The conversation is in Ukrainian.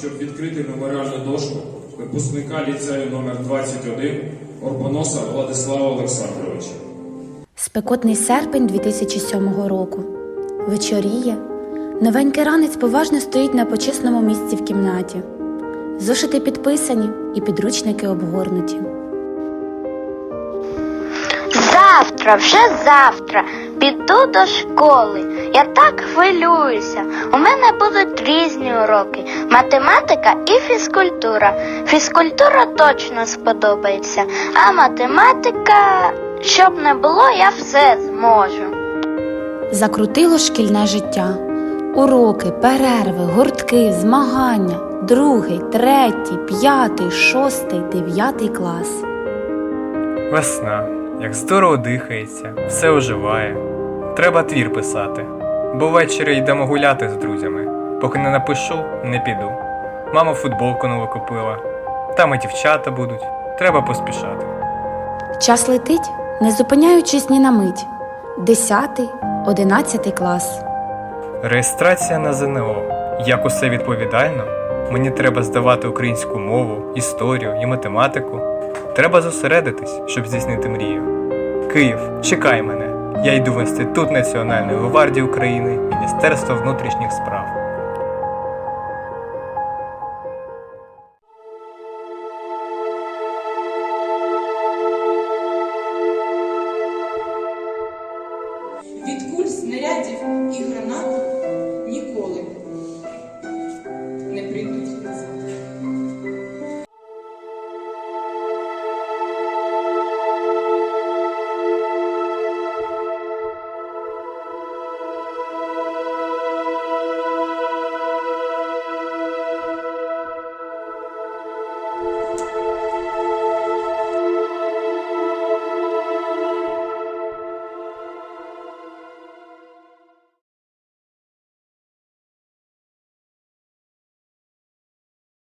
щоб відкрити меморіальну дошку випускника ліцею номер 21 Орбоноса Владислава Олександровича. Спекотний серпень 2007 року. Вечоріє. Новенький ранець поважно стоїть на почесному місці в кімнаті. Зошити підписані і підручники обгорнуті. Завтра, вже завтра піду до школи. Я так хвилююся. У мене будуть різні уроки: математика і фізкультура. Фізкультура точно сподобається, а математика, щоб не було, я все зможу. Закрутило шкільне життя. Уроки, перерви, гуртки, змагання. Другий, третій, п'ятий, шостий, дев'ятий клас. Весна, як здорово дихається, все оживає. Треба твір писати, бо ввечері йдемо гуляти з друзями. Поки не напишу, не піду. Мама футболку нову купила. Там і дівчата будуть. Треба поспішати. Час летить, не зупиняючись ні на мить. Десятий, одинадцятий клас. Реєстрація на ЗНО. Як усе відповідально, мені треба здавати українську мову, історію і математику. Треба зосередитись, щоб здійснити мрію. Київ, чекай мене. Я йду в Інститут Національної гвардії України, Міністерство внутрішніх справ. Від куль снарядів і гранат ніколи не прийду.